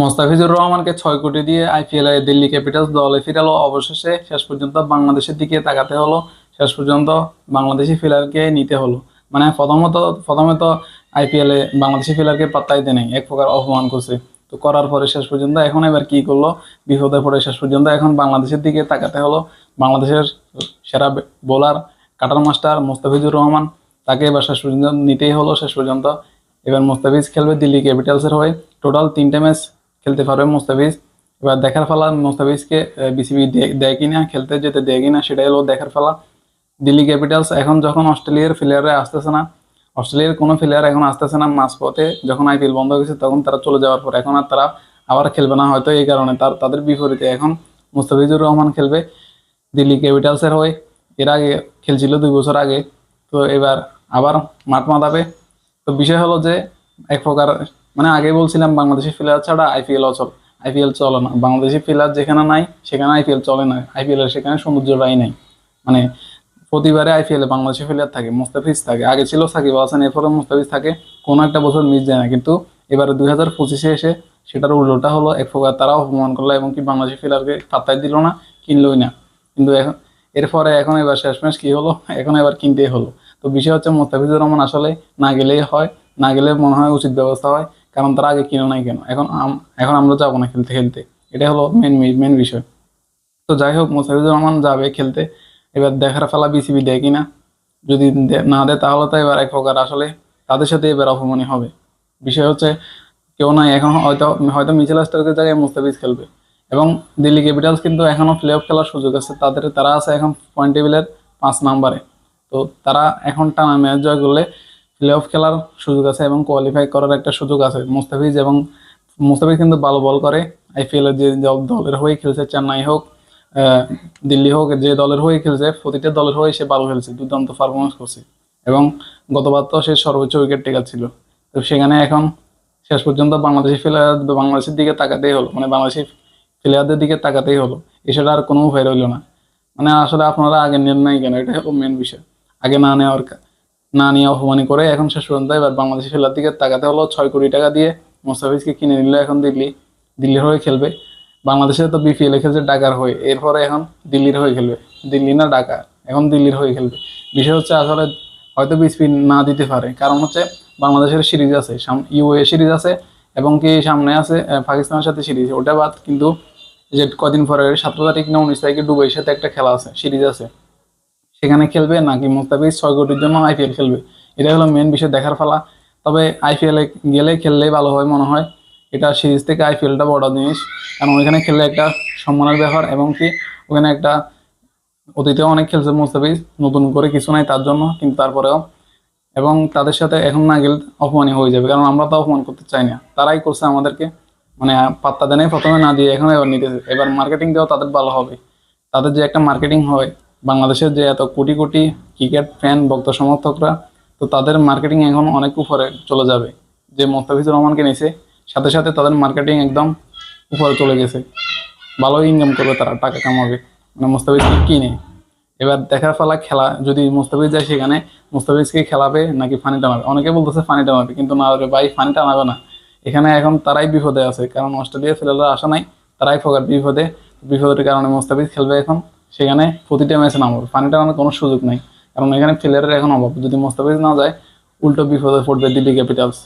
মোস্তাফিজুর রহমানকে ছয় কোটি দিয়ে আইপিএল এ দিল্লি ক্যাপিটালস দলে ফিরালো। অবশেষে শেষ পর্যন্ত বাংলাদেশের দিকে তাকাতে হলো। শেষ পর্যন্ত বাংলাদেশি ফিলারকে নিতে হলো। মানে প্রথমত প্রথমে তো আইপিএল বাংলাদেশি ফিলারকে পাত্তাই দেয় এক প্রকার অপমান করছে। তো করার পরে শেষ পর্যন্ত এখন এবার কি করল? বিপদে পড়ে শেষ পর্যন্ত এখন বাংলাদেশের দিকে তাকাতে হলো। বাংলাদেশের সেরা bowler, cutter master Mustafizur Rahman, তাকে এবার শেষ পর্যন্ত নিতেই হলো। শেষ পর্যন্ত এবার মোস্তাফিজ খেলবে দিল্লি ক্যাপিটালসের হয়ে। টোটাল তিনটে ম্যাচ খেলতে পারবে মোস্তাফিজ। এবার দেখার ফেলা মোস্তাফিজকে বিসিবি দেয় কিনা, খেলতে যেতে দেয় কিনা সেটাই হলো দেখার ফেলা দিল্লি ক্যাপিটালস এখন যখন অস্ট্রেলিয়ার প্লেয়াররা আসতেছে না, অস্ট্রেলিয়ার কোনো প্লেয়ার এখন আসতেছে না মাঝপথে, যখন আইপিএল বন্ধ হয়েছে তখন তারা চলে যাওয়ার পর এখন আর তারা আবার খেলবে না হয়তো এই কারণে। তার তাদের বিপরীতে এখন মুস্তাফিজুর রহমান খেলবে দিল্লি ক্যাপিটালসের হয়ে। এর আগে খেলছিল দুই বছর আগে। তো এবার আবার মাঠ মাতাবে। তো বিষয় হলো যে এক প্রকার মানে আগে বলছিলাম বাংলাদেশি প্লেয়ার ছাড়া আইপিএল অচল আইপিএল চলে না। বাংলাদেশি প্লেয়ার যেখানে নাই, সেখানে আইপিএল চলে না। আইপিএল এর সেখানে সৌন্দর্যটাই নাই। মানে প্রতিবারে আইপিএল বাংলাদেশি প্লেয়ার থাকে, মুস্তাফিজ থাকে। আগে ছিল সাকিব হাসান এরপরে মুস্তাফিজ থাকে। কোনো একটা বছর মিস যায় না। কিন্তু এবারে দুই হাজার পঁচিশে এসে সেটার উল্টোটা হলো, এক প্রকার তারা অপমান করল এবং কি বাংলাদেশি প্লেয়ারকে পাত্তাই দিল না, কিনলোই না। কিন্তু এখন, এরপরে এখন এবার শেষমেশ কী হলো? এখন এবার কিনতেই হলো। তো বিষয় হচ্ছে মোস্তাফিজুর রহমান আসলে না গেলেই হয়, না গেলে মনে হয় উচিত ব্যবস্থা হয়। কারণ তারা আগে কিনে নাই কেন? এখন এখন আমরা যাব না খেলতে খেলতে। এটা হলো মেন মেন বিষয়। তো যাই হোক মোস্তাফিজুর রহমান যাবে খেলতে। এবার দেখার ফেলা বিসিবি দেয় কিনা? যদি না দেয়, তাহলে তো এবার এক প্রকার আসলে তাদের সাথে এবার অপমানই হবে। বিষয় হচ্ছে, কেউ নাই, এখন হয়তো হয়তো মিচেল স্টার্কের জায়গায় মুস্তাফিজ খেলবে। এবং দিল্লি ক্যাপিটালস কিন্তু এখনও প্লে অফ খেলার সুযোগ আছে। তাদের, তারা আছে এখন পয়েন্ট টেবিলের পাঁচ নাম্বারে তো তারা এখন টানা ম্যাচ জয় করলে প্লে অফ খেলার সুযোগ আছে এবং কোয়ালিফাই করার একটা সুযোগ আছে। মুস্তাফিজ এবং মুস্তাফিজ কিন্তু ভালো বল করে। আইপিএল এর যে দলের হয়ে খেলছে, চেন্নাই হোক দিল্লি হোক, যে দলের হয়ে খেলছে, প্রতিটা দলের হয়ে সে ভালো খেলছে, দুর্দান্ত পারফরমেন্স করছে। এবং গতবার তো সে সর্বোচ্চ উইকেট টেকার ছিল। তো সেখানে এখন শেষ পর্যন্ত বাংলাদেশি প্লেয়ার বাংলাদেশের দিকে তাকাতেই হলো। মানে বাংলাদেশি প্লেয়ারদের দিকে তাকাতেই হলো। এছাড়া আর কোনো উপায় রইল না। মানে আসলে আপনারা আগে নেন নাই কেন? এটা হলো মেন বিষয়। আগে না নেওয়ার না নিয়ে অপমানি করে। এখন শেষ পর্যন্ত এবার বাংলাদেশি খেলার দিকে তাকাতে হলো ছয় কোটি টাকা দিয়ে মোস্তাফিজকে কিনে নিল এখন দিল্লি। দিল্লির হয়ে খেলবে। বাংলাদেশে তো বিপিএল খেলছে ঢাকার হয়ে। এরপরে এখন দিল্লির হয়ে খেলবে। দিল্লি না ঢাকা, এখন দিল্লির হয়ে খেলবে। বিষয় হচ্ছে আসলে হয়তো বিসপি না দিতে পারে। কারণ হচ্ছে বাংলাদেশের সিরিজ আছে ইউএ সিরিজ আছে এবং কি সামনে আছে পাকিস্তানের সাথে সিরিজ। ওটা বাদ কিন্তু যে কদিন পরে সতেরো তারিখ না উনিশ তারিখে দুবাইয়ের সাথে একটা খেলা আছে, সিরিজ আছে। সেখানে খেলবে নাকি মুস্তাফিজ ছয় কোটির জন্য আইপিএল খেলবে? এটা হলো মেন বিষয়, দেখার ফেলা তবে আইপিএল গেলে খেললেই ভালো হয় মনে হয়। এটা সিরিজ থেকে আইপিএলটা বড় জিনিস। কারণ ওইখানে খেললে একটা সম্মানের ব্যাপার এবং কি, ওখানে একটা অতীতেও অনেক খেলছে মুস্তাফিজ, নতুন করে কিছু নাই তার জন্য, কিন্তু তারপরেও। এবং তাদের সাথে এখন না গেলে অপমানই হয়ে যাবে, কারণ আমরা তো অপমান করতে চাই না। তারাই করছে আমাদেরকে মানে পাত্তা দেনে প্রথমে না দিয়ে এখন এবার নিতেছে। এবার মার্কেটিং দেওয়া তাদের ভালো হবে। তাদের যে একটা মার্কেটিং হয় বাংলাদেশের যে এত কোটি কোটি ক্রিকেট ফ্যান ভক্ত সমর্থকরা, তো তাদের মার্কেটিং এখন অনেক উপরে চলে যাবে। যে মোস্তাফিজুর রহমানকে নিছে, সাথে সাথে তাদের মার্কেটিং একদম উপরে চলে গেছে। ভালো ইনকাম করবে তারা, টাকা কামাবে। মানে মোস্তাফিজকে কিনে? এবার দেখার ফলা খেলা, যদি মুস্তাফিজ যায় সেখানে মুস্তাফিজকে খেলাবে নাকি ফানি টানাবে অনেকে বলতেছে ফানি টানাবে কিন্তু না রে ভাই ফানি টানাবে না। এখানে এখন তারাই বিপদে আছে, কারণ অস্ট্রেলিয়া ছেলেরা আসা নাই, তারাই ফোকার বিপদে। বিপদের কারণে মুস্তাফিজ খেলবে এখন। সেখানে প্রতিটা ম্যাচে নামবে। ফানি টানানোর কোনো সুযোগ নেই। কারণ এখানে প্লেয়ারের এখন অভাব। যদি মোস্তাফিজ না যায়, উল্টো বিপদে পড়বে দিল্লি ক্যাপিটালস।